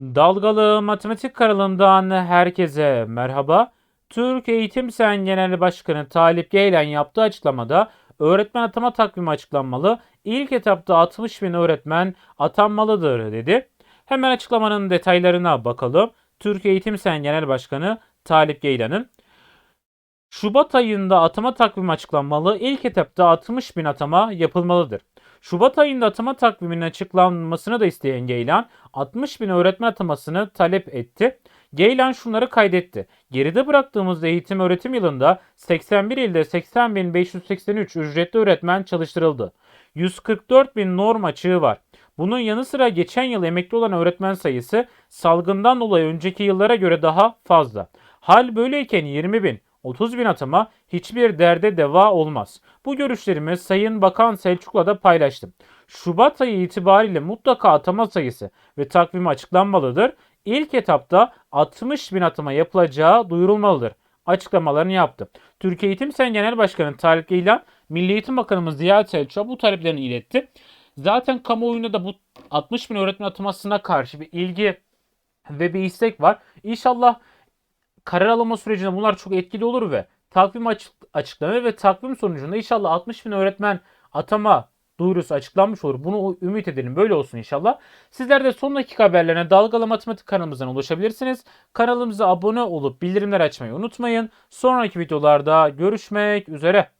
Dalgalı Matematik kanalından herkese merhaba. Türk Eğitim Sen Genel Başkanı Talip Geylen yaptığı açıklamada öğretmen atama takvimi açıklanmalı. İlk etapta 60 bin öğretmen atanmalıdır dedi. Hemen açıklamanın detaylarına bakalım. Türk Eğitim Sen Genel Başkanı Talip Geylan'ın Şubat ayında atama takvimi açıklanmalı. İlk etapta 60 bin atama yapılmalıdır. Şubat ayında atama takviminin açıklanmasını da isteyen Geylan 60 bin öğretmen atamasını talep etti. Geylan şunları kaydetti. Geride bıraktığımız eğitim öğretim yılında 81 ilde 80.583 ücretli öğretmen çalıştırıldı. 144 bin norm açığı var. Bunun yanı sıra geçen yıl emekli olan öğretmen sayısı salgından dolayı önceki yıllara göre daha fazla. Hal böyleyken 20 bin, 30 bin atama hiçbir derde deva olmaz. Bu görüşlerimi Sayın Bakan Selçuk'la da paylaştım. Şubat ayı itibariyle mutlaka atama sayısı ve takvimi açıklanmalıdır. İlk etapta 60 bin atama yapılacağı duyurulmalıdır. Açıklamalarını yaptı. Türkiye Eğitim Sen Genel Başkanı Tarık İlan, Milli Eğitim Bakanımız Ziya Selçuk'a bu taleplerini iletti. Zaten kamuoyunda da bu 60 bin öğretmen atamasına karşı bir ilgi ve bir istek var. İnşallah karar alma sürecinde bunlar çok etkili olur ve takvim açık, açıklanır ve takvim sonucunda inşallah 60 bin öğretmen atama duyurusu açıklanmış olur. Bunu ümit edelim. Böyle olsun inşallah. Sizler de son dakika haberlerine Dalgalı Matematik kanalımızdan ulaşabilirsiniz. Kanalımıza abone olup bildirimler açmayı unutmayın. Sonraki videolarda görüşmek üzere.